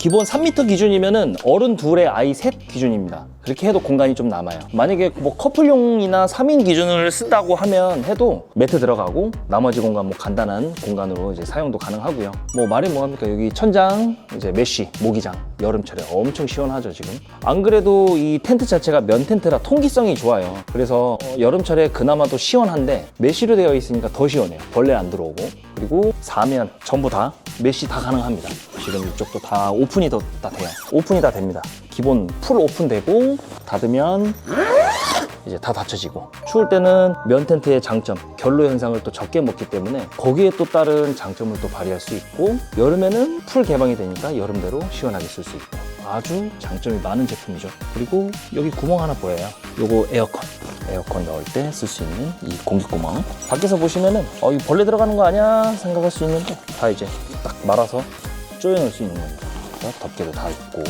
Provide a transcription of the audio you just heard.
기본 3m 기준이면은 어른 둘에 아이 셋 기준입니다. 그렇게 해도 공간이 좀 남아요. 만약에 뭐 커플용이나 3인 기준을 쓴다고 하면 해도 매트 들어가고 나머지 공간 뭐 간단한 공간으로 이제 사용도 가능하고요. 뭐 말이 뭐합니까? 여기 천장, 이제 메쉬, 모기장 여름철에 엄청 시원하죠 지금. 안 그래도 이 텐트 자체가 면 텐트라 통기성이 좋아요. 그래서 어, 여름철에 그나마도 시원한데 메쉬로 되어 있으니까 더 시원해요. 벌레 안 들어오고 그리고 사면 전부 다 메쉬 다 가능합니다. 지금 이쪽도 다 오픈이 다, 다 돼요. 오픈이 다 됩니다. 기본 풀 오픈되고 닫으면 이제 다 닫혀지고. 추울 때는 면 텐트의 장점 결로 현상을 또 적게 먹기 때문에 거기에 또 다른 장점을 또 발휘할 수 있고 여름에는 풀 개방이 되니까 여름대로 시원하게 쓸 수 있고. 아주 장점이 많은 제품이죠. 그리고 여기 구멍 하나 보여요. 요거 에어컨. 에어컨 넣을 때 쓸 수 있는 이 공기구멍. 밖에서 보시면은 어 이거 벌레 들어가는 거 아니야? 생각할 수 있는데 다 이제 딱 말아서 조여 넣을 수 있는 겁니다. 덮개도 다 있고